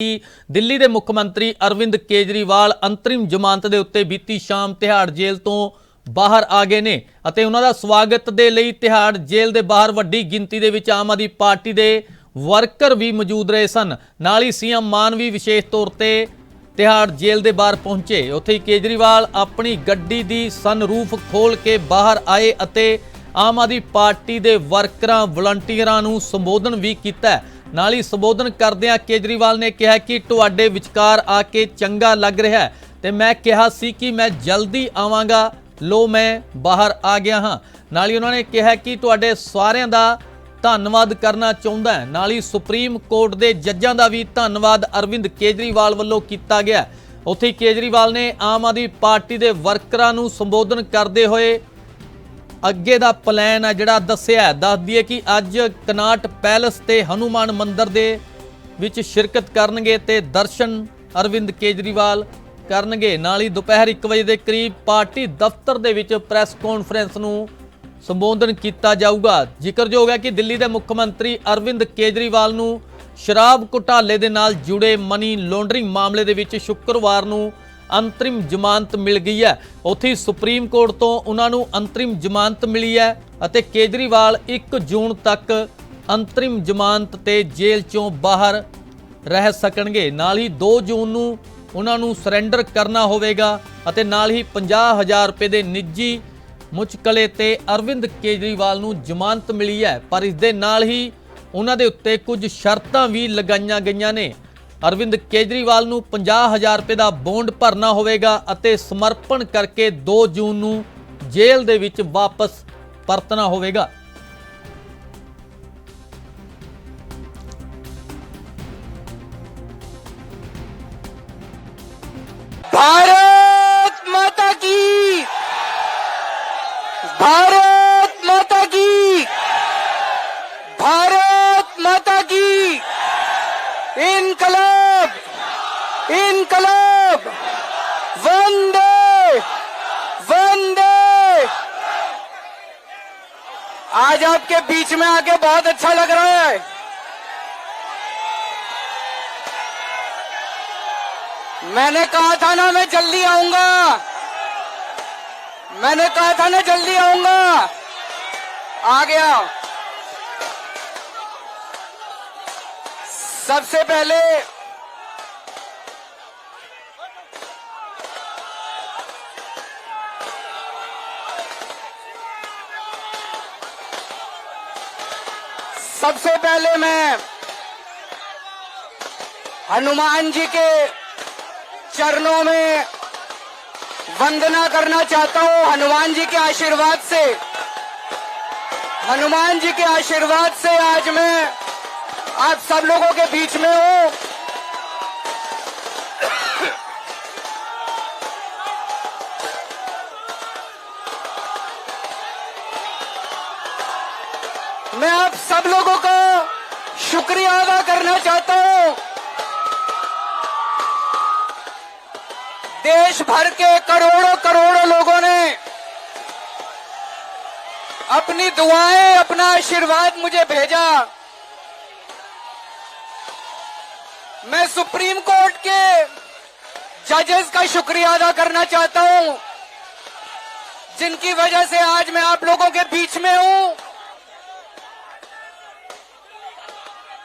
ਕਿ ਦਿੱਲੀ ਦੇ ਮੁੱਖ ਮੰਤਰੀ ਅਰਵਿੰਦ ਕੇਜਰੀਵਾਲ ਅੰਤਰਿਮ ਜ਼ਮਾਨਤ ਦੇ ਉੱਤੇ ਬੀਤੀ ਸ਼ਾਮ ਤਿਹਾੜ ਜੇਲ੍ਹ ਤੋਂ ਬਾਹਰ ਆ ਗਏ ਨੇ ਅਤੇ ਉਹਨਾਂ ਦਾ ਸਵਾਗਤ ਦੇ ਲਈ ਤਿਹਾੜ ਜੇਲ੍ਹ ਦੇ ਬਾਹਰ ਵੱਡੀ ਗਿਣਤੀ ਦੇ ਵਿੱਚ ਆਮ ਆਦਮੀ ਪਾਰਟੀ ਦੇ ਵਰਕਰ ਵੀ ਮੌਜੂਦ ਰਹੇ ਸਨ। ਨਾਲ ਹੀ ਸੀਐਮ ਮਾਨ ਵੀ ਵਿਸ਼ੇਸ਼ ਤੌਰ ਤੇ ਤਿਹਾੜ ਜੇਲ੍ਹ ਦੇ ਬਾਹਰ ਪਹੁੰਚੇ। ਉੱਥੇ ਹੀ ਕੇਜਰੀਵਾਲ ਆਪਣੀ ਗੱਡੀ ਦੀ ਸਨਰੂਫ ਖੋਲ ਕੇ ਬਾਹਰ ਆਏ ਅਤੇ ਆਮ ਆਦਮੀ ਪਾਰਟੀ ਦੇ ਵਰਕਰਾਂ, ਵਲੰਟੀਅਰਾਂ ਨੂੰ ਸੰਬੋਧਨ ਵੀ ਕੀਤਾ। ਨਾਲ ਹੀ ਸੰਬੋਧਨ ਕਰਦਿਆਂ ਕੇਜਰੀਵਾਲ ਨੇ ਕਿਹਾ ਕਿ ਤੁਹਾਡੇ ਵਿਚਕਾਰ ਆ ਕੇ ਚੰਗਾ ਲੱਗ ਰਿਹਾ ਹੈ ਤੇ ਮੈਂ ਕਿਹਾ ਸੀ ਕਿ ਮੈਂ ਜਲਦੀ ਆਵਾਂਗਾ। ਲੋ, ਮੈਂ ਬਾਹਰ ਆ ਗਿਆ ਹਾਂ। ਨਾਲ ਹੀ ਉਹਨਾਂ ਨੇ ਕਿਹਾ ਕਿ ਤੁਹਾਡੇ ਸਾਰਿਆਂ ਦਾ ਧੰਨਵਾਦ ਕਰਨਾ ਚਾਹੁੰਦਾ ਹੈ। ਨਾਲ ਹੀ ਸੁਪਰੀਮ ਕੋਰਟ ਦੇ ਜੱਜਾਂ ਦਾ ਵੀ ਧੰਨਵਾਦ ਅਰਵਿੰਦ ਕੇਜਰੀਵਾਲ ਵੱਲੋਂ ਕੀਤਾ ਗਿਆ ਉੱਥੇ ਕੇਜਰੀਵਾਲ ਨੇ ਆਮ ਆਦਮੀ ਪਾਰਟੀ ਦੇ ਵਰਕਰਾਂ ਨੂੰ ਸੰਬੋਧਨ ਕਰਦੇ ਹੋਏ ਅੱਗੇ ਦਾ ਪਲਾਨ ਆ ਜਿਹੜਾ ਦੱਸਿਆ ਹੈ। ਦੱਸ ਦਈਏ ਕਿ ਅੱਜ ਕਨਾਟ ਪੈਲਸ ਤੇ ਹਨੂਮਾਨ ਮੰਦਿਰ ਦੇ ਵਿੱਚ ਸ਼ਿਰਕਤ ਕਰਨਗੇ ਤੇ ਦਰਸ਼ਨ ਅਰਵਿੰਦ ਕੇਜਰੀਵਾਲ ਕਰਨਗੇ ਨਾਲ ਹੀ ਦੁਪਹਿਰ 1 ਵਜੇ ਦੇ ਕਰੀਬ ਪਾਰਟੀ ਦਫ਼ਤਰ ਦੇ ਵਿੱਚ ਪ੍ਰੈਸ ਕਾਨਫਰੰਸ ਨੂੰ ਸੰਬੋਧਨ ਕੀਤਾ ਜਾਊਗਾ ਜ਼ਿਕਰਯੋਗ ਹੈ ਕਿ ਦਿੱਲੀ ਦੇ ਮੁੱਖ ਮੰਤਰੀ ਅਰਵਿੰਦ ਕੇਜਰੀਵਾਲ ਨੂੰ ਸ਼ਰਾਬ ਘੁਟਾਲੇ ਦੇ ਨਾਲ ਜੁੜੇ ਮਨੀ ਲਾਂਡਰਿੰਗ ਮਾਮਲੇ ਦੇ ਵਿੱਚ ਸ਼ੁੱਕਰਵਾਰ ਨੂੰ ਅੰਤਰਿਮ ਜ਼ਮਾਨਤ ਮਿਲ ਗਈ ਹੈ। ਉੱਥੇ ਸੁਪਰੀਮ ਕੋਰਟ ਤੋਂ ਉਹਨਾਂ ਨੂੰ ਅੰਤਰਿਮ ਜ਼ਮਾਨਤ ਮਿਲੀ ਹੈ ਅਤੇ ਕੇਜਰੀਵਾਲ 1 ਜੂਨ ਤੱਕ ਅੰਤਰਿਮ ਜ਼ਮਾਨਤ ਤੇ ਜੇਲ੍ਹ ਚੋਂ ਬਾਹਰ ਰਹਿ ਸਕਣਗੇ। ਨਾਲ ਹੀ 2 ਜੂਨ ਨੂੰ ਉਹਨਾਂ ਨੂੰ ਸਰੈਂਡਰ ਕਰਨਾ ਹੋਵੇਗਾ ਅਤੇ ਨਾਲ ਹੀ 50000 ਰੁਪਏ ਦੇ ਨਿੱਜੀ ਮੁਚਕਲੇ ਤੇ ਅਰਵਿੰਦ ਕੇਜਰੀਵਾਲ ਨੂੰ ਜ਼ਮਾਨਤ ਮਿਲੀ ਹੈ। ਪਰ ਇਸ ਦੇ ਨਾਲ ਹੀ ਉਹਨਾਂ ਦੇ ਉੱਤੇ ਕੁਝ ਸ਼ਰਤਾਂ ਵੀ ਲਗਾਈਆਂ ਗਈਆਂ ਨੇ। ਅਰਵਿੰਦ ਕੇਜਰੀਵਾਲ ਨੂੰ 50000 ਰੁਪਏ ਦਾ ਬੌਂਡ ਭਰਨਾ ਹੋਵੇਗਾ ਅਤੇ ਸਮਰਪਣ ਕਰਕੇ 2 ਜੂਨ ਨੂੰ ਜੇਲ੍ਹ ਦੇ ਵਿੱਚ ਵਾਪਸ ਪਰਤਣਾ ਹੋਵੇਗਾ भारत माता की भारत माता की भारत माता की इनकलाब इनकलाब आज आपके बीच में आके बहुत अच्छा लग रहा है। मैंने कहा था ना, मैं जल्दी आऊँगा। मैंने कहा था ना, जल्दी आऊँगा। आ गया सबसे पहले सबसे पहले मैं हनुमान जी के चरणों में वंदना करना चाहता हूँ। हनुमान जी के आशीर्वाद से। हनुमान जी के आशीर्वाद से आज मैं आप सब लोगों के बीच में हूँ। मैं आप सब लोगों का शुक्रिया अदा करना चाहता हूँ। देश भर के करोड़ों करोड़ों लोगों ने अपनी दुआएँ, अपना आशीर्वाद मुझे भेजा। मैं सुप्रीम कोर्ट के जजेस का शुक्रिया अदा करना चाहता हूँ, जिनकी वजह से आज मैं आप लोगों के बीच में हूँ।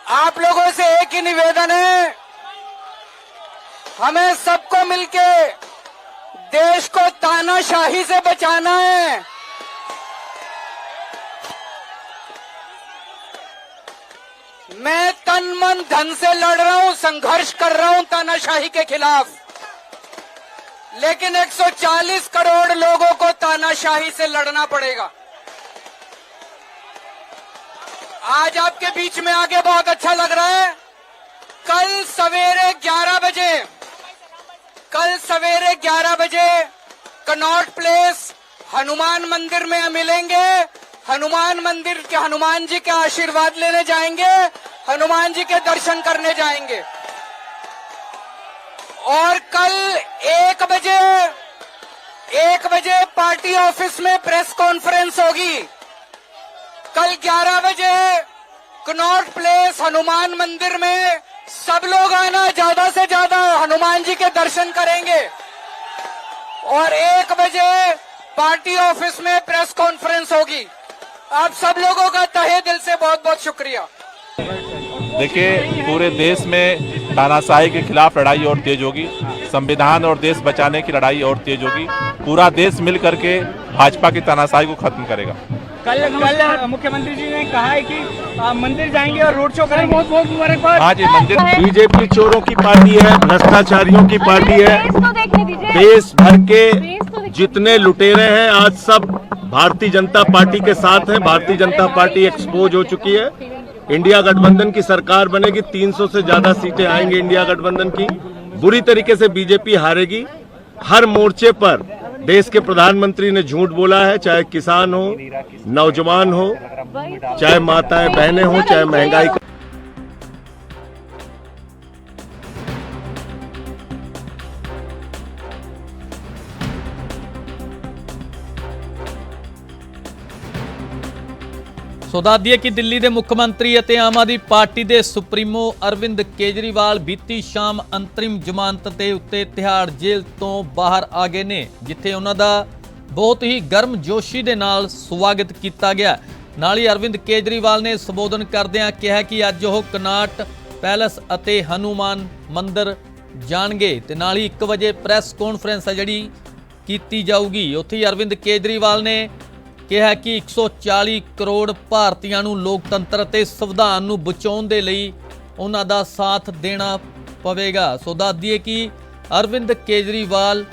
आप लोगों से एक ही निवेदन है। हमें सबको मिलके देश को तानाशाही से बचाना है। मैं तन मन धन से लड़ रहा हूँ, संघर्ष कर रहा हूँ तानाशाही के खिलाफ। लेकिन 140 करोड़ लोगों को तानाशाही से लड़ना पड़ेगा। आज आपके बीच में आके बहुत अच्छा लग रहा है। कल सवेरे 11 बजे, कल सवेरे 11 बजे कनॉट प्लेस हनुमान मंदिर में मिलेंगे। हनुमान मंदिर के, हनुमान जी के आशीर्वाद लेने जाएँगे, हनुमान जी के दर्शन करने जाएँगे। और कल एक बजे एक बजे पार्टी ऑफ़िस में प्रेस कॉन्फ्रेंस होगी। कल 11 बजे कनॉट प्लेस हनुमान मंदिर में सब लोग आना, ज़्यादा से ज़्यादा हनुमान जी के दर्शन करेंगे। और एक बजे पार्टी ऑफ़िस में प्रेस कॉन्फ्रेंस होगी। आप सब लोगों का तहे दिल से बहुत बहुत शुक्रिया। देखिए, पूरे देश में तानाशाही के खिलाफ लड़ाई और तेज होगी। संविधान और देश बचाने की लड़ाई और तेज होगी। पूरा देश मिल करके भाजपा की तानाशाही को खत्म करेगा। कल कल मुख्यमंत्री जी ने कहा है कि मंदिर जाएँगे और रोड शो करेंगे। बहुत बहुत मुबारकबाद। आज ये मंदिर बीजेपी चोरों की पार्टी है भ्रष्टाचारियों की पार्टी है। देश देखने दीजिए। देश भर के जितने लुटेरे हैं आज सब भारतीय जनता पार्टी के साथ हैं। भारतीय जनता पार्टी एक्सपोज हो चुकी है। इंडिया गठबंधन की सरकार बनेगी 300 से ज़्यादा सीटें आएँगी इंडिया गठबंधन की। बुरी तरीके से बीजेपी हारेगी। हर मोर्चे पर देश के प्रधानमंत्री ने झूठ बोला है, चाहे किसान हो, नौजवान हो, चाहे माताएँ, बहनें हो, चाहे महँगाई ਸੋ ਦੱਸ ਦਈਏ ਕਿ ਦਿੱਲੀ ਦੇ ਮੁੱਖ ਮੰਤਰੀ ਅਤੇ ਆਮ ਆਦਮੀ ਪਾਰਟੀ ਦੇ ਸੁਪਰੀਮੋ ਅਰਵਿੰਦ ਕੇਜਰੀਵਾਲ ਬੀਤੀ ਸ਼ਾਮ ਅੰਤਰਿਮ ਜ਼ਮਾਨਤ ਦੇ ਉੱਤੇ ਤਿਹਾੜ ਜੇਲ੍ਹ ਤੋਂ ਬਾਹਰ ਆ ਗਏ ਨੇ, ਜਿੱਥੇ ਉਹਨਾਂ ਦਾ ਬਹੁਤ ਹੀ ਗਰਮ ਜੋਸ਼ੀ ਦੇ ਨਾਲ ਸਵਾਗਤ ਕੀਤਾ ਗਿਆ। ਨਾਲ ਹੀ ਅਰਵਿੰਦ ਕੇਜਰੀਵਾਲ ਨੇ ਸੰਬੋਧਨ ਕਰਦਿਆਂ ਕਿਹਾ ਕਿ ਅੱਜ ਉਹ ਕਨਾਟ ਪੈਲਸ ਅਤੇ ਹਨੂਮਾਨ ਮੰਦਿਰ ਜਾਣਗੇ ਤੇ ਨਾਲ ਹੀ 1 ਵਜੇ ਪ੍ਰੈਸ ਕਾਨਫਰੰਸ ਹੈ ਜਿਹੜੀ ਕੀਤੀ ਜਾਊਗੀ। ਉੱਥੇ ਹੀ ਅਰਵਿੰਦ ਕੇਜਰੀਵਾਲ ਨੇ ਕਿਹਾ ਕਿ 140 ਕਰੋੜ ਭਾਰਤੀਆਂ ਨੂੰ ਲੋਕਤੰਤਰ ਅਤੇ ਸੰਵਿਧਾਨ ਨੂੰ ਬਚਾਉਣ ਦੇ ਲਈ ਉਹਨਾਂ ਦਾ ਸਾਥ ਦੇਣਾ ਪਵੇਗਾ। ਸੋ ਦੱਸ ਦਈਏ ਕਿ ਅਰਵਿੰਦ ਕੇਜਰੀਵਾਲ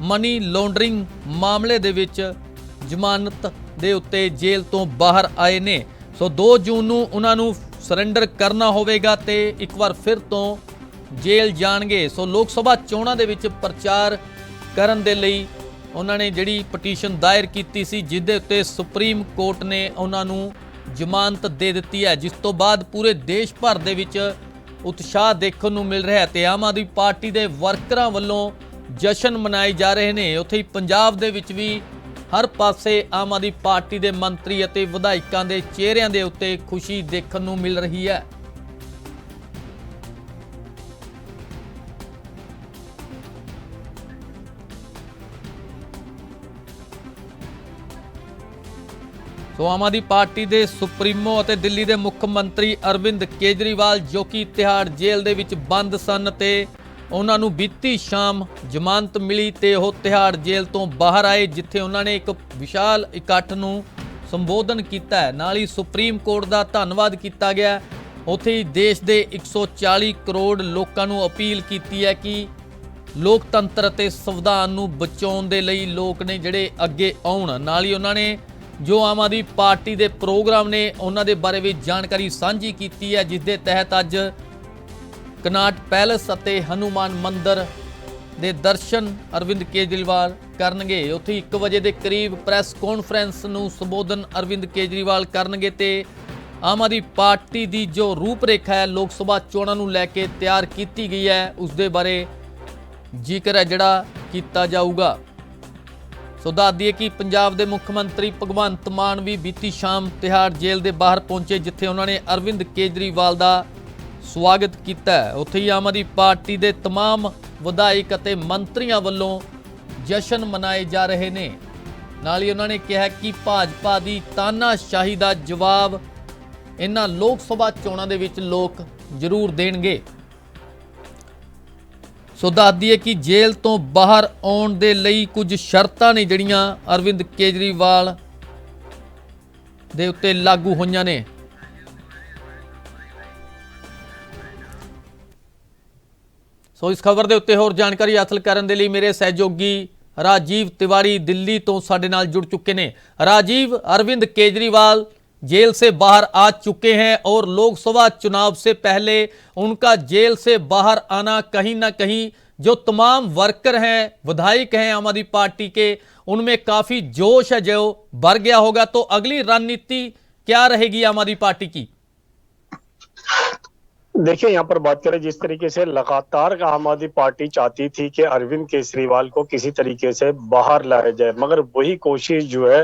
ਮਨੀ ਲੌਂਡਰਿੰਗ ਮਾਮਲੇ ਦੇ ਵਿੱਚ ਜ਼ਮਾਨਤ ਦੇ ਉੱਤੇ ਜੇਲ੍ਹ ਤੋਂ ਬਾਹਰ ਆਏ ਨੇ। ਸੋ 2 ਜੂਨ ਨੂੰ ਉਹਨਾਂ ਨੂੰ ਸਰੈਂਡਰ ਕਰਨਾ ਹੋਵੇਗਾ ਤੇ ਇੱਕ ਵਾਰ ਫਿਰ ਤੋਂ ਜੇਲ੍ਹ ਜਾਣਗੇ। ਸੋ ਲੋਕ ਸਭਾ ਚੋਣਾਂ ਦੇ ਵਿੱਚ ਪ੍ਰਚਾਰ ਕਰਨ ਦੇ ਲਈ ਉਹਨਾਂ ਨੇ ਜਿਹੜੀ ਪਟੀਸ਼ਨ ਦਾਇਰ ਕੀਤੀ ਸੀ, ਜਿਹਦੇ ਉੱਤੇ ਸੁਪਰੀਮ ਕੋਰਟ ਨੇ ਉਹਨਾਂ ਨੂੰ ਜ਼ਮਾਨਤ ਦੇ ਦਿੱਤੀ ਹੈ, ਜਿਸ ਤੋਂ ਬਾਅਦ ਪੂਰੇ ਦੇਸ਼ ਭਰ ਦੇ ਵਿੱਚ ਉਤਸ਼ਾਹ ਦੇਖਣ ਨੂੰ ਮਿਲ ਰਿਹਾ ਹੈ ਤੇ ਆਮ ਆਦਮੀ ਪਾਰਟੀ ਦੇ ਵਰਕਰਾਂ ਵੱਲੋਂ ਜਸ਼ਨ ਮਨਾਏ ਜਾ ਰਹੇ ਨੇ। ਉੱਥੇ ਹੀ ਪੰਜਾਬ ਦੇ ਵਿੱਚ ਵੀ ਹਰ ਪਾਸੇ ਆਮ ਆਦਮੀ ਪਾਰਟੀ ਦੇ ਮੰਤਰੀ ਅਤੇ ਵਿਧਾਇਕਾਂ ਦੇ ਚਿਹਰਿਆਂ ਦੇ ਉੱਤੇ ਖੁਸ਼ੀ ਦੇਖਣ ਨੂੰ ਮਿਲ ਰਹੀ ਹੈ। ਸੋ ਆਮ ਆਦਮੀ ਪਾਰਟੀ ਦੇ ਸੁਪਰੀਮੋ ਅਤੇ ਦਿੱਲੀ ਦੇ ਮੁੱਖ ਮੰਤਰੀ ਅਰਵਿੰਦ ਕੇਜਰੀਵਾਲ ਜੋ ਕਿ ਤਿਹਾੜ ਜੇਲ੍ਹ ਦੇ ਵਿੱਚ ਬੰਦ ਸਨ ਤੇ ਉਹਨਾਂ ਨੂੰ ਬੀਤੀ ਸ਼ਾਮ ਜ਼ਮਾਨਤ ਮਿਲੀ ਤੇ ਉਹ ਤਿਹਾੜ ਜੇਲ੍ਹ ਤੋਂ ਬਾਹਰ ਆਏ, ਜਿੱਥੇ ਉਹਨਾਂ ਨੇ ਇੱਕ ਵਿਸ਼ਾਲ ਇਕੱਠ ਨੂੰ ਸੰਬੋਧਨ ਕੀਤਾ ਹੈ। ਨਾਲ ਹੀ ਸੁਪਰੀਮ ਕੋਰਟ ਦਾ ਧੰਨਵਾਦ ਕੀਤਾ ਗਿਆ ਉੱਥੇ ਹੀ ਦੇਸ਼ ਦੇ 140 ਕਰੋੜ ਲੋਕਾਂ ਨੂੰ ਅਪੀਲ ਕੀਤੀ ਹੈ ਕਿ ਲੋਕਤੰਤਰ ਅਤੇ ਸੰਵਿਧਾਨ ਨੂੰ ਬਚਾਉਣ ਦੇ ਲਈ ਲੋਕ ਨੇ ਜਿਹੜੇ ਅੱਗੇ ਆਉਣ। ਨਾਲ ਹੀ ਉਹਨਾਂ ਨੇ ਜੋ ਆਮ ਆਦਮੀ ਪਾਰਟੀ ਦੇ ਪ੍ਰੋਗਰਾਮ ਨੇ ਉਹਨਾਂ ਦੇ ਬਾਰੇ ਵੀ ਜਾਣਕਾਰੀ ਸਾਂਝੀ ਕੀਤੀ ਹੈ, ਜਿਸ ਦੇ ਤਹਿਤ ਅੱਜ ਕਨਾਟ ਪੈਲਸ ਅਤੇ ਹਨੂਮਾਨ ਮੰਦਿਰ ਦੇ ਦਰਸ਼ਨ ਅਰਵਿੰਦ ਕੇਜਰੀਵਾਲ ਕਰਨਗੇ। ਉੱਥੇ 1 ਵਜੇ ਦੇ ਕਰੀਬ ਪ੍ਰੈਸ ਕਾਨਫਰੰਸ ਨੂੰ ਸੰਬੋਧਨ ਅਰਵਿੰਦ ਕੇਜਰੀਵਾਲ ਕਰਨਗੇ ਤੇ ਆਮ ਆਦਮੀ ਪਾਰਟੀ ਦੀ ਜੋ ਰੂਪਰੇਖਾ ਹੈ, ਲੋਕ ਸਭਾ ਚੋਣਾਂ ਨੂੰ ਲੈ ਕੇ ਤਿਆਰ ਕੀਤੀ ਗਈ ਹੈ। ਉਸ ਦੇ ਬਾਰੇ ਜ਼ਿਕਰ ਹੈ ਜਿਹੜਾ ਕੀਤਾ ਜਾਊਗਾ। ਸੋ ਦੱਸ ਦਈਏ ਕਿ ਪੰਜਾਬ ਦੇ ਮੁੱਖ ਮੰਤਰੀ ਭਗਵੰਤ ਮਾਨ ਵੀ ਬੀਤੀ ਸ਼ਾਮ ਤਿਹਾੜ ਜੇਲ੍ਹ ਦੇ ਬਾਹਰ ਪਹੁੰਚੇ ਜਿੱਥੇ ਉਹਨਾਂ ਨੇ ਅਰਵਿੰਦ ਕੇਜਰੀਵਾਲ ਦਾ ਸਵਾਗਤ ਕੀਤਾ ਹੈ। ਉੱਥੇ ਹੀ ਆਮ ਆਦਮੀ ਪਾਰਟੀ ਦੇ तमाम ਵਿਧਾਇਕ ਅਤੇ ਮੰਤਰੀਆਂ ਵੱਲੋਂ ਜਸ਼ਨ ਮਨਾਏ ਜਾ ਰਹੇ ਨੇ ਨਾਲ ਹੀ ਉਹਨਾਂ ਨੇ ਕਿਹਾ ਕਿ ਭਾਜਪਾ ਦੀ ਤਾਨਾਸ਼ਾਹੀ ਦਾ ਜਵਾਬ ਇਹਨਾਂ ਲੋਕ ਸਭਾ ਚੋਣਾਂ ਦੇ ਵਿੱਚ ਲੋਕ ਜ਼ਰੂਰ ਦੇਣਗੇ ਸੋ ਦੱਸਦੀ ਹੈ ਕਿ ਜੇਲ੍ਹ ਤੋਂ ਬਾਹਰ ਆਉਣ ਦੇ ਲਈ ਕੁਝ ਸ਼ਰਤਾਂ ਨੇ ਜਿਹੜੀਆਂ ਅਰਵਿੰਦ ਕੇਜਰੀਵਾਲ ਦੇ ਉੱਤੇ ਲਾਗੂ ਹੋਈਆਂ ਨੇ। ਸੋ ਇਸ ਖਬਰ ਦੇ ਉੱਤੇ ਹੋਰ ਜਾਣਕਾਰੀ ਹਾਸਲ ਕਰਨ ਦੇ ਲਈ ਮੇਰੇ ਸਹਿਯੋਗੀ ਰਾਜੀਵ ਤਿਵਾਰੀ ਦਿੱਲੀ ਤੋਂ ਸਾਡੇ ਨਾਲ ਜੁੜ ਚੁੱਕੇ ਨੇ। ਰਾਜੀਵ, ਅਰਵਿੰਦ ਕੇਜਰੀਵਾਲ जेल से बाहर आ चुके हैं और लोकसभा चुनाव से पहले उनका जेल से बाहर आना कहीं ना कहीं जो तमाम वर्कर हैं, विधायक हैं आम आदमी पार्टी के, उनमें काफ़ी जोश है, जो भर गया होगा। तो अगली रणनीति क्या रहेगी आम आदमी पार्टी की? देखिए यहाँ पर बात करें जिस तरीके से लगातार आम आदमी पार्टी चाहती थी कि अरविंद केजरीवाल को किसी तरीके से बाहर लाया जाए मगर वही कोशिश जो है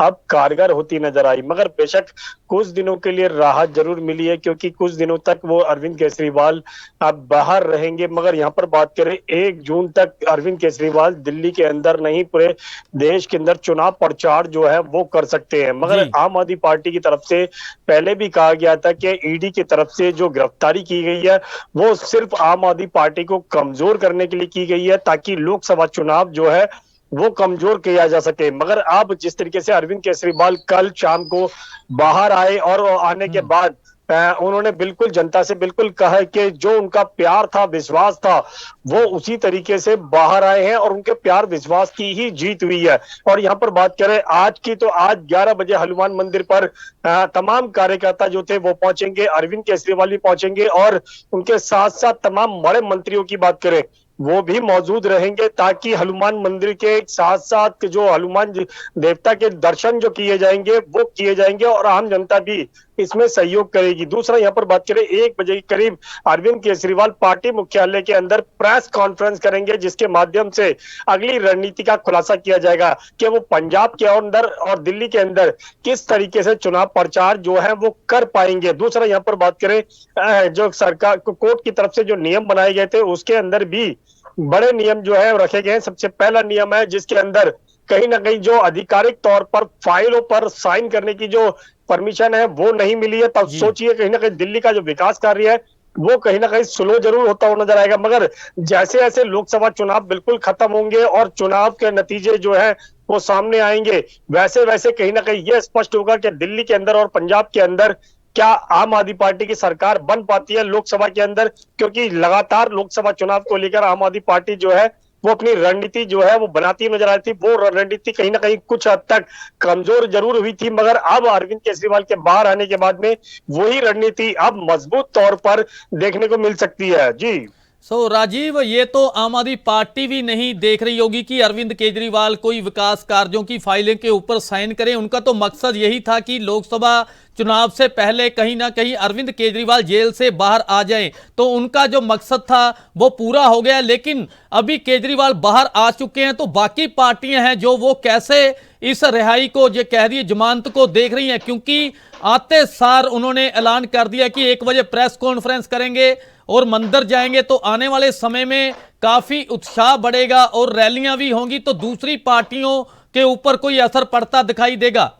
अब कारगर होती नज़र आई। मगर बेशक कुछ दिनों के लिए राहत ज़रूर मिली है क्योंकि कुछ दिनों तक वो अरविंद केजरीवाल अब बाहर रहेंगे। मगर यहाँ पर बात करें एक जून तक अरविंद केजरीवाल दिल्ली के अंदर नहीं पूरे देश के अंदर चुनाव प्रचार जो है वो कर सकते हैं। मगर आम आदमी पार्टी की तरफ़ से पहले भी कहा गया था कि ईडी की तरफ़ से जो गिरफ्तारी की गई है। वो सिर्फ़ आम आदमी पार्टी को कमज़ोर करने के लिए की गई है ताकि लोकसभा चुनाव जो है वो कमज़ोर किया जा सके। मगर अब जिस तरीके से अरविंद केजरीवाल कल शाम को बाहर आए और आने के बाद अ, उन्होंने बिल्कुल जनता से बिल्कुल कहा कि जो उनका प्यार था, विश्वास था, वो उसी तरीके से बाहर आए हैं और उनके प्यार विश्वास की ही जीत हुई है। और यहाँ पर बात करें, आज की तो आज 11 बजे हनुमान मंदिर पर तमाम कार्यकर्ता जो थे वो पहुँचेंगे, अरविंद केजरीवाल भी पहुँचेंगे और उनके साथ साथ तमाम बड़े मंत्रियों की बात करें, वो भी मौजूद रहेंगे ताकि हनुमान मंदिर के साथ साथ जो हनुमान देवता के दर्शन जो किए जाएँगे, वो किए जाएँगे और आम जनता भी इसमें सहयोग करेगी। दूसरा, यहाँ पर बात करें, एक बजे के करीब अरविंद केजरीवाल पार्टी मुख्यालय के अंदर प्रेस कॉन्फ्रेंस करेंगे, जिसके माध्यम से अगली रणनीति का खुलासा किया जाएगा कि वो पंजाब के अंदर और दिल्ली के अंदर किस तरीके से चुनाव प्रचार जो है वो कर पाएँगे। दूसरा, यहाँ पर बात करें जो सरकार कोर्ट की तरफ़ से जो नियम बनाए गए थे, उसके अंदर भी बड़े नियम जो है रखे गए हैं। सबसे पहला नियम है जिसके अंदर कहीं ना कहीं जो आधिकारिक तौर पर फाइलों पर साइन करने की जो परमिशन है वो नहीं मिली है। तब सोचिए कहीं ना कहीं दिल्ली का जो विकास कार्य है वो कहीं ना कहीं स्लो ज़रूर होता हुआ नज़र आएगा। मगर जैसे जैसे लोकसभा चुनाव बिल्कुल खत्म होंगे और चुनाव के नतीजे जो है वो सामने आएँगे वैसे वैसे कहीं ना कहीं ये स्पष्ट होगा कि दिल्ली के अंदर और पंजाब के अंदर क्या आम आदमी पार्टी की सरकार बन पाती है लोकसभा के अंदर? क्योंकि लगातार लोकसभा चुनाव को लेकर आम आदमी पार्टी जो है वो अपनी रणनीति जो है वो बनाती नज़र आई थी। वो रणनीति कहीं ना कहीं कुछ हद तक कमज़ोर ज़रूर हुई थी, मगर अब अरविंद केजरीवाल के बाहर आने के बाद में वही रणनीति अब मज़बूत तौर पर देखने को मिल सकती है। जी। सो so, राजीव ये तो आम आदमी पार्टी भी नहीं देख रही होगी कि अरविंद केजरीवाल कोई विकास कार्यों की फाइलें के ऊपर साइन करें। उनका तो मकसद यही था कि लोकसभा चुनाव से पहले कहीं ना कहीं अरविंद केजरीवाल जेल से बाहर आ जाएँ। तो उनका जो मकसद था वो पूरा हो गया। लेकिन अभी केजरीवाल बाहर आ चुके हैं तो बाकी पार्टियाँ हैं जो वो कैसे इस रिहाई को जो कह रही है, जमानत को देख रही हैं, क्योंकि आते सार उन्होंने ऐलान कर दिया कि एक बजे प्रेस कॉन्फ्रेंस करेंगे और मंदिर जाएँगे तो आने वाले समय में काफ़ी उत्साह बढ़ेगा और रैलियाँ भी होंगी तो दूसरी पार्टियों के ऊपर कोई असर पड़ता दिखाई देगा।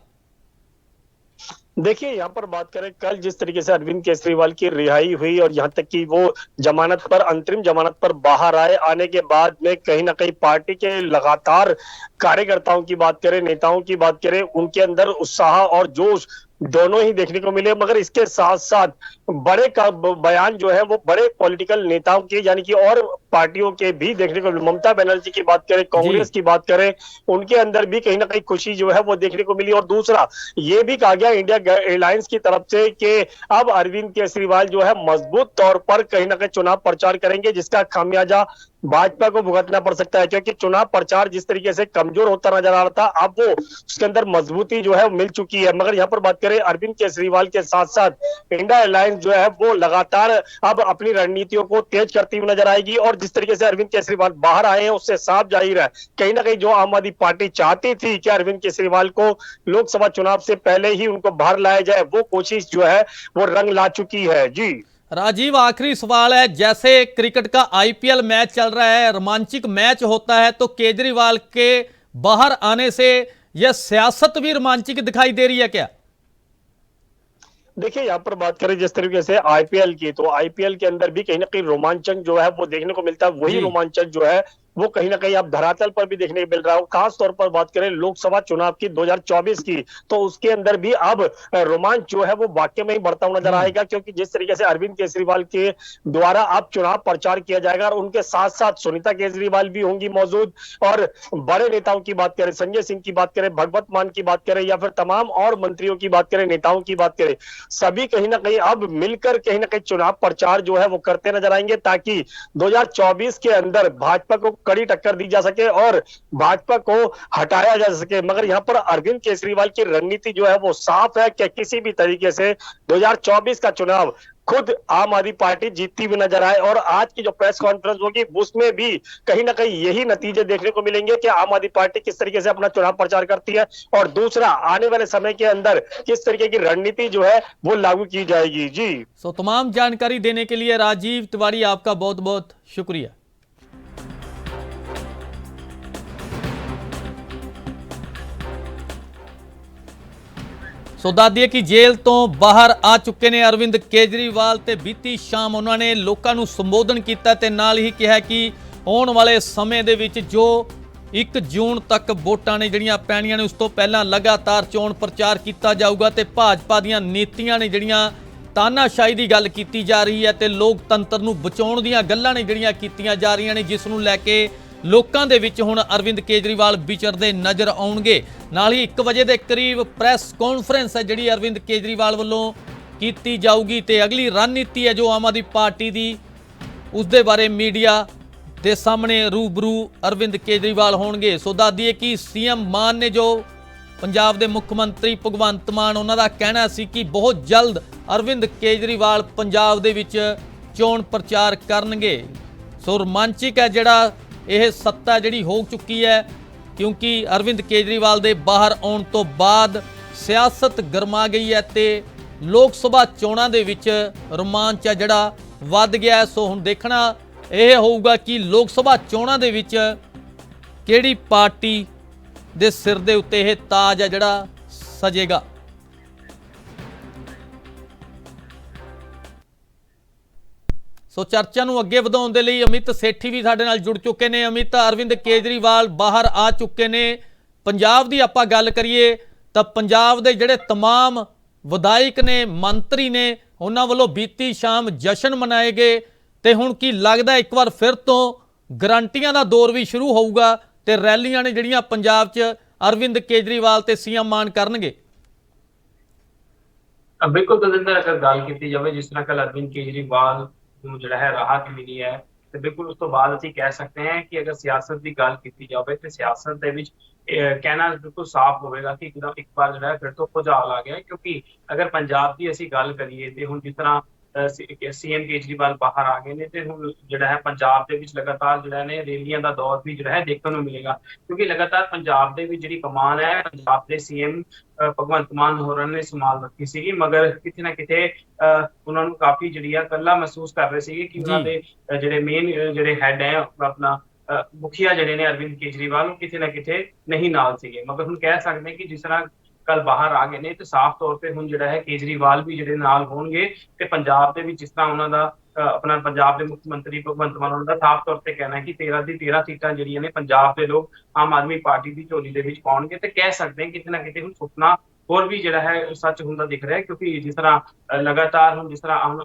देखिए, यहाँ पर बात करें, कल जिस तरीके से अरविंद केजरीवाल की रिहाई हुई और यहाँ तक कि वो जमानत पर, अंतरिम जमानत पर बाहर आए, आने के बाद में कहीं ना कहीं पार्टी के लगातार कार्यकर्ताओं की बात करें, नेताओं की बात करें, उनके अंदर उत्साह और जोश दोनों ही देखने को मिले मगर इसके साथ साथ बड़े का बयान जो है वो बड़े पॉलिटिकल नेताओं के यानी कि और पार्टियों के भी देखने को मिले। ममता बनर्जी की बात करें कांग्रेस की बात करें उनके अंदर भी कहीं ना कहीं खुशी जो है वो देखने को मिली और दूसरा ये भी कहा गया इंडिया एयरलाइंस की तरफ़ से कि अब अरविंद केजरीवाल जो है मज़बूत तौर पर कहीं ना कहीं चुनाव प्रचार करेंगे जिसका खामियाजा भाजपा को भुगतना पड़ सकता है, क्योंकि चुनाव प्रचार जिस तरीके से कमज़ोर होता नज़र आ रहा था, अब वो उसके अंदर मजबूती जो है वो मिल चुकी है। मगर यहाँ पर बात करें, अरविंद केजरीवाल के साथ साथ इंडिया एयरलाइंस जो है वो लगातार अब अपनी रणनीतियों को तेज करती हुई नज़र आएगी, और जिस तरीके से अरविंद केजरीवाल बाहर आए हैं, उससे साफ़ ज़ाहिर है, कहीं ना कहीं जो आम आदमी पार्टी चाहती थी कि अरविंद केजरीवाल को लोकसभा चुनाव से पहले ही उनको बाहर लाया जाए, वो कोशिश जो है वो रंग ला चुकी है। जी। राजीव आखिरी सवाल है जैसे क्रिकेट का आईपीएल मैच चल रहा है रोमांचक मैच होता है तो केजरीवाल के बाहर आने से यह सियासत भी रोमांचक दिखाई दे रही है क्या? देखिए यहाँ पर बात करें जिस तरीके से आईपीएल की तो आईपीएल के अंदर भी कहीं ना कहीं रोमांचक जो है वो देखने को मिलता है वही रोमांचक जो है वो कहीं ना कहीं अब धरातल पर भी देखने को मिल रहा है। खास तौर पर बात करें लोकसभा चुनाव की 2024 की तो उसके अंदर भी अब रोमांच जो है वो वाक्य में ही बढ़ता हुआ नज़र आएगा क्योंकि जिस तरीके से अरविंद केजरीवाल के द्वारा अब चुनाव प्रचार किया जाएगा और उनके साथ साथ सुनीता केजरीवाल भी होंगी मौजूद। और बड़े नेताओं की बात करें संजय सिंह की बात करें भगवत मान की बात करें या फिर तमाम और मंत्रियों की बात करें नेताओं की बात करें सभी कहीं ना कहीं अब मिलकर कहीं ना कहीं चुनाव प्रचार जो है वो करते नज़र आएँगे ताकि 2024 के अंदर भाजपा को कड़ी टक्कर दी जा सके और भाजपा को हटाया जा सके। मगर यहाँ पर अरविंद केजरीवाल की रणनीति जो है वो साफ़ है कि किसी भी तरीके से 2024 का चुनाव खुद आम आदमी पार्टी जीतती हुई नज़र आए और आज की जो प्रेस कॉन्फ्रेंस होगी, उसमें भी कहीं ना कहीं यही नतीजे देखने को मिलेंगे कि आम आदमी पार्टी किस तरीके से अपना चुनाव प्रचार करती है और दूसरा, आने वाले समय के अंदर किस तरीके की रणनीति जो है वो लागू की जाएगी। जी। सो, तमाम जानकारी देने के लिए राजीव तिवारी, आपका बहुत बहुत शुक्रिया। ਸੋ ਦੱਸਦੀਏ ਕਿ ਜੇਲ੍ਹ ਤੋਂ ਬਾਹਰ ਆ ਚੁੱਕੇ ਨੇ ਅਰਵਿੰਦ ਕੇਜਰੀਵਾਲ ਤੇ ਬੀਤੀ ਸ਼ਾਮ ਉਹਨਾਂ ਨੇ ਲੋਕਾਂ ਨੂੰ ਸੰਬੋਧਨ ਕੀਤਾ ਤੇ ਨਾਲ ਹੀ ਕਿਹਾ ਕਿ ਆਉਣ ਵਾਲੇ ਸਮੇਂ ਦੇ ਵਿੱਚ ਜੋ 1 ਜੂਨ ਤੱਕ ਵੋਟਾਂ ਨੇ ਜਿਹੜੀਆਂ ਪੈਣੀਆਂ ਨੇ, ਉਸ ਤੋਂ ਪਹਿਲਾਂ ਲਗਾਤਾਰ ਚੋਣ ਪ੍ਰਚਾਰ ਕੀਤਾ ਜਾਊਗਾ ਤੇ ਭਾਜਪਾ ਦੀਆਂ ਨੀਤੀਆਂ ਨੇ ਜਿਹੜੀਆਂ ਤਾਨਾਸ਼ਾਹੀ ਦੀ ਗੱਲ ਕੀਤੀ ਜਾ ਰਹੀ ਹੈ ਤੇ ਲੋਕਤੰਤਰ ਨੂੰ ਬਚਾਉਣ ਦੀਆਂ ਗੱਲਾਂ ਨੇ ਜਿਹੜੀਆਂ ਕੀਤੀਆਂ ਜਾ ਰਹੀਆਂ ਨੇ, ਜਿਸ ਨੂੰ ਲੈ ਕੇ ਲੋਕਾਂ ਦੇ ਵਿੱਚ ਹੁਣ ਅਰਵਿੰਦ ਕੇਜਰੀਵਾਲ ਵਿਚਰਦੇ ਨਜ਼ਰ ਆਉਣਗੇ। ਨਾਲ ਹੀ 1 ਵਜੇ ਦੇ ਕਰੀਬ ਪ੍ਰੈਸ ਕਾਨਫਰੰਸ ਹੈ ਜਿਹੜੀ ਅਰਵਿੰਦ ਕੇਜਰੀਵਾਲ ਵੱਲੋਂ ਕੀਤੀ ਜਾਊਗੀ ਤੇ ਅਗਲੀ ਰਣਨੀਤੀ ਹੈ ਜੋ ਆਮ ਆਦਮੀ ਪਾਰਟੀ ਦੀ। ਉਸ ਦੇ ਬਾਰੇ ਮੀਡੀਆ ਦੇ ਸਾਹਮਣੇ ਰੂਬਰੂ ਅਰਵਿੰਦ ਕੇਜਰੀਵਾਲ ਹੋਣਗੇ। ਸੋ ਦੱਸਦੀਏ ਕਿ ਸੀਐਮ ਮਾਨ ਨੇ ਜੋ ਪੰਜਾਬ ਦੇ ਮੁੱਖ ਮੰਤਰੀ ਭਗਵੰਤ ਮਾਨ, ਉਹਨਾਂ ਦਾ ਕਹਿਣਾ ਸੀ ਕਿ ਬਹੁਤ ਜਲਦ ਅਰਵਿੰਦ ਕੇਜਰੀਵਾਲ ਪੰਜਾਬ ਦੇ ਵਿੱਚ ਚੋਣ ਪ੍ਰਚਾਰ ਕਰਨਗੇ। ਸੋ ਰੋਮਾਂਚਿਕ ਹੈ ਜਿਹੜਾ ਇਹ ਸੱਤਾ ਜਿਹੜੀ ਹੋ ਚੁੱਕੀ ਹੈ, ਕਿਉਂਕਿ ਅਰਵਿੰਦ ਕੇਜਰੀਵਾਲ ਦੇ ਬਾਹਰ ਆਉਣ ਤੋਂ ਬਾਅਦ ਸਿਆਸਤ ਗਰਮਾ ਗਈ ਹੈ ਤੇ ਲੋਕ ਸਭਾ ਚੋਣਾਂ ਦੇ ਵਿੱਚ ਰੋਮਾਂਚ ਹੈ ਜਿਹੜਾ ਵੱਧ ਗਿਆ ਸੋ ਹੁਣ ਦੇਖਣਾ ਇਹ ਹੋਊਗਾ ਕਿ ਲੋਕ ਸਭਾ ਚੋਣਾਂ ਦੇ ਵਿੱਚ ਕਿਹੜੀ ਪਾਰਟੀ ਦੇ ਸਿਰ ਦੇ ਉੱਤੇ ਇਹ ਤਾਜ ਹੈ ਜਿਹੜਾ ਸਜੇਗਾ। ਸੋ ਚਰਚਾ ਨੂੰ ਅੱਗੇ ਵਧਾਉਣ ਦੇ ਲਈ ਅਮਿਤ ਸੇਠੀ ਵੀ ਸਾਡੇ ਨਾਲ ਜੁੜ ਚੁੱਕੇ ਨੇ ਅਮਿਤ ਅਰਵਿੰਦ ਕੇਜਰੀਵਾਲ ਬਾਹਰ ਆ ਚੁੱਕੇ ਨੇ ਪੰਜਾਬ ਦੀ ਆਪਾਂ ਗੱਲ ਕਰੀਏ ਤਾਂ ਪੰਜਾਬ ਦੇ ਜਿਹੜੇ तमाम ਵਿਧਾਇਕ ਨੇ ਮੰਤਰੀ ਨੇ ਉਹਨਾਂ ਵੱਲੋਂ ਬੀਤੀ ਸ਼ਾਮ ਜਸ਼ਨ ਮਨਾਏ ਗਏ ਤੇ ਹੁਣ ਕੀ ਲੱਗਦਾ ਇੱਕ ਵਾਰ ਫਿਰ ਤੋਂ ਗਰੰਟੀਆਂ ਦਾ ਦੌਰ ਵੀ ਸ਼ੁਰੂ ਹੋਊਗਾ ਤੇ ਰੈਲੀਆਂ ਨੇ ਜਿਹੜੀਆਂ ਪੰਜਾਬ 'ਚ ਅਰਵਿੰਦ ਕੇਜਰੀਵਾਲ ਤੇ ਸੀਐਮ ਮਾਨ ਕਰਨਗੇ ਅ, ਬਿਲਕੁਲ ਦਲਿੰਦਰ ਅਗਰ ਗੱਲ ਕੀਤੀ ਜਾਵੇ ਜਿਸ ਤਰ੍ਹਾਂ ਕੱਲ ਅਰਵਿੰਦ ਕੇਜਰੀਵਾਲ ਨੂੰ ਜਿਹੜਾ ਹੈ ਰਾਹਤ ਮਿਲੀ ਹੈ। ਤੇ ਬਿਲਕੁਲ ਉਸ ਤੋਂ ਬਾਅਦ ਅਸੀਂ ਕਹਿ ਸਕਦੇ ਹਾਂ ਕਿ ਅਗਰ ਸਿਆਸਤ ਦੀ ਗੱਲ ਕੀਤੀ ਜਾਵੇ ਤੇ ਸਿਆਸਤ ਦੇ ਵਿੱਚ, ਇਹ ਕਹਿਣਾ ਬਿਲਕੁਲ ਸਾਫ਼ ਹੋਵੇਗਾ ਕਿ ਇੱਕਦਮ ਇੱਕ ਵਾਰ ਜਿਹੜਾ ਫਿਰ ਤੋਂ ਭੁਚਾਲ ਆ ਗਿਆ। ਕਿਉਂਕਿ ਅਗਰ ਪੰਜਾਬ ਦੀ ਅਸੀਂ ਗੱਲ ਕਰੀਏ ਤੇ ਹੁਣ ਜਿਸ ਤਰ੍ਹਾਂ ਸੀਐਮ ਕੇਜਰੀਵਾਲ ਬਾਹਰ ਆ ਗਏ ਨੇ ਤੇ ਹੁਣ ਜਿਹੜਾ ਹੈ ਪੰਜਾਬ ਦੇ ਵਿੱਚ ਲਗਾਤਾਰ ਜਿਹੜਾ ਨੇ ਰੈਲੀਆਂ ਦਾ ਦੌਰ ਵੀ ਜਿਹੜਾ ਹੈ ਦੇਖਣ ਨੂੰ ਮਿਲੇਗਾ ਕਿਉਂਕਿ ਲਗਾਤਾਰ ਪੰਜਾਬ ਦੇ ਵਿੱਚ ਜਿਹੜੀ ਕਮਾਨ ਹੈ ਪੰਜਾਬ ਦੇ ਸੀਐਮ ਭਗਵੰਤ ਮਾਨ ਹੋਰਾਂ ਨੇ ਸੰਭਾਲ ਰੱਖੀ ਸੀਗੀ ਮਗਰ ਕਿਤੇ ਨਾ ਕਿਤੇ ਉਹਨਾਂ ਨੂੰ ਕਾਫੀ ਜਿਹੜੀ ਆ ਇਕੱਲਾ ਮਹਿਸੂਸ ਕਰ ਰਹੇ ਸੀਗੇ ਕਿ ਉਹਨਾਂ। ਦੇ ਜਿਹੜੇ ਮੇਨ ਜਿਹੜੇ ਹੈੱਡ ਹੈ ਆਪਣਾ ਮੁਖੀਆ ਜਿਹੜੇ ਨੇ ਅਰਵਿੰਦ ਕੇਜਰੀਵਾਲ ਉਹ ਕਿਤੇ ਨਾ ਕਿਤੇ ਨਹੀਂ ਨਾਲ ਸੀਗੇ ਮਗਰ ਹੁਣ ਕਹਿ ਸਕਦੇ ਕਿ ਜਿਸ ਤਰ੍ਹਾਂ ਕੱਲ ਬਾਹਰ ਆ ਗਏ ਨੇ ਤੇ ਸਾਫ਼ ਤੌਰ ਤੇ ਹੁਣ ਜਿਹੜਾ ਹੈ ਕੇਜਰੀਵਾਲ ਵੀ ਜਿਹੜੇ ਨਾਲ ਹੋਣਗੇ ਤੇ ਪੰਜਾਬ ਦੇ ਵਿੱਚ ਜਿਸ ਤਰ੍ਹਾਂ ਉਹਨਾਂ ਦਾ ਆਪਣਾ ਪੰਜਾਬ ਦੇ ਮੁੱਖ ਮੰਤਰੀ ਭਗਵੰਤ ਮਾਨ ਉਹਨਾਂ ਦਾ ਸਾਫ਼ ਤੌਰ ਤੇ ਕਹਿਣਾ ਹੈ ਕਿ 13 ਦੀ 13 ਸੀਟਾਂ ਜਿਹੜੀਆਂ ਨੇ ਪੰਜਾਬ ਦੇ ਲੋਕ ਆਮ ਆਦਮੀ ਪਾਰਟੀ ਦੀ ਝੋਲੀ ਦੇ ਵਿੱਚ ਪਾਉਣਗੇ ਤੇ ਕਹਿ ਸਕਦੇ ਹਾਂ ਕਿਤੇ ਨਾ ਕਿਤੇ ਹੁਣ ਸੁਪਨਾ ਹੋਰ ਵੀ ਜਿਹੜਾ ਹੈ ਸੱਚ ਹੁੰਦਾ ਦਿਖ ਰਿਹਾ ਹੈ ਕਿਉਂਕਿ ਜਿਸ ਤਰ੍ਹਾਂ ਲਗਾਤਾਰ ਹੁਣ ਜਿਸ ਤਰ੍ਹਾਂ ਆਮ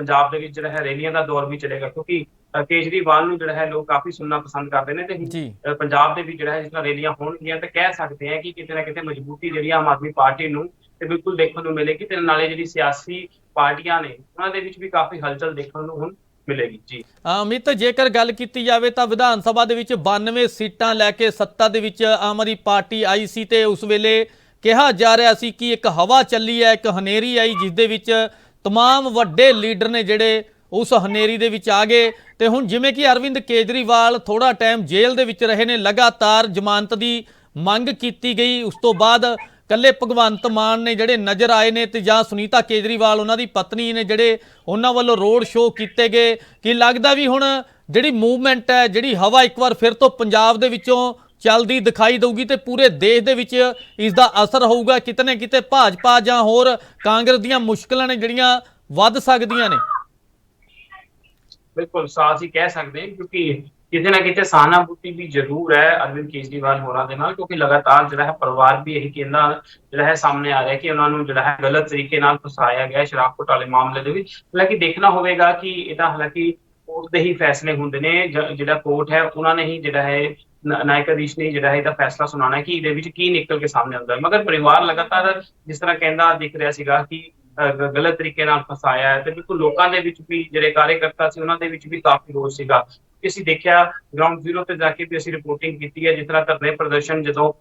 ਪੰਜਾਬ ਦੇ ਵਿੱਚ ਜਿਹੜਾ ਹੈ ਰੈਲੀਆਂ ਦਾ ਦੌਰ ਵੀ ਚੱਲੇਗਾ ਕਿਉਂਕਿ ਕੇਜਰੀਵਾਲ ਨੂੰ ਜਿਹੜਾ ਹੈ ਲੋਕ ਕਾਫੀ ਸੁਣਨਾ ਪਸੰਦ ਕਰਦੇ ਨੇ ਤੇ ਪੰਜਾਬ ਦੇ ਵਿੱਚ ਜਿਹੜਾ ਹੈ ਜਿਸ ਤਰ੍ਹਾਂ ਰੈਲੀਆਂ ਹੋਣਗੀਆਂ ਤੇ ਕਹਿ ਸਕਦੇ ਹਾਂ ਕਿ ਕਿਤੇ ਨਾ ਕਿਤੇ ਮਜ਼ਬੂਤੀ ਜਿਹੜੀ ਆਮ ਆਦਮੀ ਪਾਰਟੀ ਨੂੰ ਤੇ ਬਿਲਕੁਲ ਦੇਖਣ ਨੂੰ ਮਿਲੇਗੀ ਤੇ ਨਾਲੇ ਜਿਹੜੀ ਸਿਆਸੀ ਪਾਰਟੀਆਂ ਨੇ ਉਹਨਾਂ ਦੇ ਵਿੱਚ ਵੀ ਕਾਫੀ ਹਲਚਲ ਦੇਖਣ ਨੂੰ ਹੁਣ ਮਿਲੇਗੀ ਜੀ। ਅਮਿਤ ਜੇਕਰ ਗੱਲ ਕੀਤੀ ਜਾਵੇ ਤਾਂ ਵਿਧਾਨ ਸਭਾ ਦੇ ਵਿੱਚ 92 ਸੀਟਾਂ ਲੈ ਕੇ ਸੱਤਾ ਦੇ ਵਿੱਚ ਆਮ ਆਦਮੀ ਪਾਰਟੀ ਆਈ ਸੀ ਤੇ ਉਸ ਵੇਲੇ ਕਿਹਾ ਜਾ ਰਿਹਾ ਸੀ ਕਿ ਇੱਕ ਹਵਾ ਚੱਲੀ ਹੈ ਇੱਕ ਹਨੇਰੀ ਆਈ ਜਿਸ ਦੇ ਵਿੱਚ तमाम ਵੱਡੇ ਲੀਡਰ ਨੇ ਜਿਹੜੇ ਉਸ ਹਨੇਰੀ ਦੇ ਵਿੱਚ ਆ ਗਏ ਤੇ ਹੁਣ ਜਿਵੇਂ ਕਿ ਅਰਵਿੰਦ ਕੇਜਰੀਵਾਲ ਥੋੜਾ ਟਾਈਮ ਜੇਲ੍ਹ ਦੇ ਵਿੱਚ ਰਹੇ ਨੇ ਲਗਾਤਾਰ ਜ਼ਮਾਨਤ ਦੀ ਮੰਗ ਕੀਤੀ ਗਈ ਉਸ ਤੋਂ ਬਾਅਦ ਕੱਲੇ ਭਗਵੰਤ ਮਾਨ ਨੇ ਜਿਹੜੇ ਨਜ਼ਰ ਆਏ ਨੇ ਤੇ ਜਾਂ ਸੁਨੀਤਾ ਕੇਜਰੀਵਾਲ ਉਹਨਾਂ ਦੀ ਪਤਨੀ ਨੇ ਜਿਹੜੇ ਉਹਨਾਂ ਵੱਲੋਂ ਰੋਡ ਸ਼ੋਅ ਕੀਤੇ ਗਏ ਕਿ ਲੱਗਦਾ ਵੀ ਹੁਣ ਜਿਹੜੀ ਮੂਵਮੈਂਟ ਹੈ ਜਿਹੜੀ ਹਵਾ ਇੱਕ ਵਾਰ ਫਿਰ ਤੋਂ ਪੰਜਾਬ ਦੇ ਵਿੱਚੋਂ ਚੱਲਦੀ ਦਿਖਾਈ ਦਊਗੀ ਤੇ ਪੂਰੇ ਦੇਸ਼ ਦੇ ਵਿੱਚ ਇਸ ਦਾ ਅਸਰ ਹੋਊਗਾ। ਕਿਤਨੇ ਕਿਤੇ ਭਾਜਪਾ ਜਾਂ ਹੋਰ ਕਾਂਗਰਸ ਦੀਆਂ ਮੁਸ਼ਕਲਾਂ ਨੇ ਜਿਹੜੀਆਂ ਵੱਧ ਸਕਦੀਆਂ ਨੇ। ਬਿਲਕੁਲ ਸਾਥ ਹੀ ਕਹਿ ਸਕਦੇ ਕਿਉਂਕਿ ਕਿਤੇ ਨਾ ਕਿਤੇ ਸਹਾਨੂਭੂਤੀ ਵੀ ਜ਼ਰੂਰ ਹੈ ਅਰਵਿੰਦ ਕੇਜਰੀਵਾਲ ਹੋਰਾਂ ਦੇ ਨਾਲ, ਕਿਉਂਕਿ ਲਗਾਤਾਰ ਜਿਹੜਾ ਹੈ ਪਰਿਵਾਰ ਵੀ ਇਹ ਕਹਿੰਦਾ ਜਿਹੜਾ ਹੈ ਸਾਹਮਣੇ ਆ ਰਿਹਾ ਕਿ ਉਹਨਾਂ ਨੂੰ ਜਿਹੜਾ ਹੈ ਗਲਤ ਤਰੀਕੇ ਨਾਲ ਫਸਾਇਆ ਗਿਆ ਹੈ ਸ਼ਰਾਬ ਘੁਟਾਲੇ ਮਾਮਲੇ ਦੇ ਵਿੱਚ। ਹਾਲਾਂਕਿ ਦੇਖਣਾ ਹੋਵੇਗਾ ਕਿ ਇਹਦਾ ਹਾਲਾਂਕਿ ਕੋਰਟ ਦੇ ਹੀ ਫੈਸਲੇ ਹੁੰਦੇ ਨੇ ਜਿਹੜਾ ਕੋਰਟ ਹੈ, ਉਹਨਾਂ ਨੇ ਹੀ ਜਿਹੜਾ ਹੈ ਨ- ਨਾਇਕਾਧੀਸ਼ ਨੇ ਜਿਹੜਾ ਹੈ ਇਹਦਾ ਫੈਸਲਾ ਸੁਣਾਉਣਾ ਹੈ ਕਿ ਇਹਦੇ ਵਿੱਚ ਕੀ ਨਿਕਲ ਕੇ ਸਾਹਮਣੇ ਆਉਂਦਾ ਹੈ। ਮਗਰ ਪਰਿਵਾਰ ਲਗਾਤਾਰ ਜਿਸ ਤਰ੍ਹਾਂ ਕਹਿੰਦਾ ਦਿਖ ਰਿਹਾ ਸੀਗਾ ਕਿ ਗਲਤ ਤਰੀਕੇ ਨਾਲ ਫਸਾਇਆ ਹੈ ਤੇ ਬਿਲਕੁਲ ਲੋਕਾਂ ਦੇ ਵਿੱਚ ਵੀ ਜਿਹੜੇ ਕਾਰਜਕਰਤਾ ਸੀ ਉਹਨਾਂ ਦੇ ਵਿੱਚ ਵੀ ਕਾਫੀ ਰੋਸ ਸੀਗਾ। ਅਸੀਂ ਦੇਖਿਆ ਗਰਾਊਂਡ ਜ਼ੀਰੋ ਤੇ ਜਾ ਕੇ ਵੀ ਅਸੀਂ ਰਿਪੋਰਟਿੰਗ ਕੀਤੀ ਹੈ ਜਿਸ ਤਰ੍ਹਾਂ ਧਰਨੇ ਪ੍ਰਦਰਸ਼ਨ ਜਦੋਂ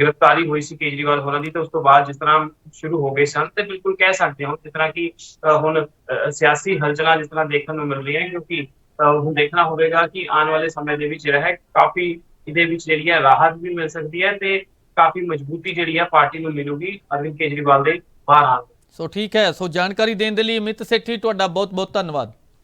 ਗ੍ਰਿਫਤਾਰੀ ਹੋਈ ਸੀ ਕੇਜਰੀਵਾਲ ਹੋਰਾਂ ਦੀ ਤੇ ਉਸ ਤੋਂ ਬਾਅਦ ਜਿਸ ਤਰ੍ਹਾਂ ਸ਼ੁਰੂ ਹੋ ਗਏ ਸਨ ਤੇ ਬਿਲਕੁਲ ਕਹਿ ਸਕਦੇ ਹਾਂ ਜਿਸ ਤਰ੍ਹਾਂ ਕਿ ਹੁਣ ਸਿਆਸੀ ਹਲਚਲਾਂ ਜਿਸ ਤਰ੍ਹਾਂ ਦੇਖਣ ਨੂੰ ਮਿਲ ਰਹੀਆਂ ਕਿਉਂਕਿ ਅ, ਹੁਣ ਦੇਖਣਾ ਹੋਵੇਗਾ ਕਿ ਆਉਣ ਵਾਲੇ ਸਮੇਂ ਦੇ ਵਿੱਚ ਜਿਹੜਾ ਹੈ ਕਾਫੀ ਇਹਦੇ ਵਿੱਚ ਜਿਹੜੀ ਹੈ ਰਾਹਤ ਵੀ ਮਿਲ ਸਕਦੀ ਹੈ ਤੇ ਕਾਫੀ ਮਜ਼ਬੂਤੀ ਜਿਹੜੀ ਹੈ ਪਾਰਟੀ ਨੂੰ ਮਿਲੂਗੀ ਅਰਵਿੰਦ ਕੇਜਰੀਵਾਲ ਦੇ ਬਾਹਰ ਆਉਣ ਸੋ ਠੀਕ ਹੈ, ਸੋ ਜਾਣਕਾਰੀ ਦੇਣ ਦੇ ਲਈ ਅਮਿਤ ਸੇਠੀ, ਤੁਹਾਡਾ ਬਹੁਤ ਬਹੁਤ ਧੰਨਵਾਦ।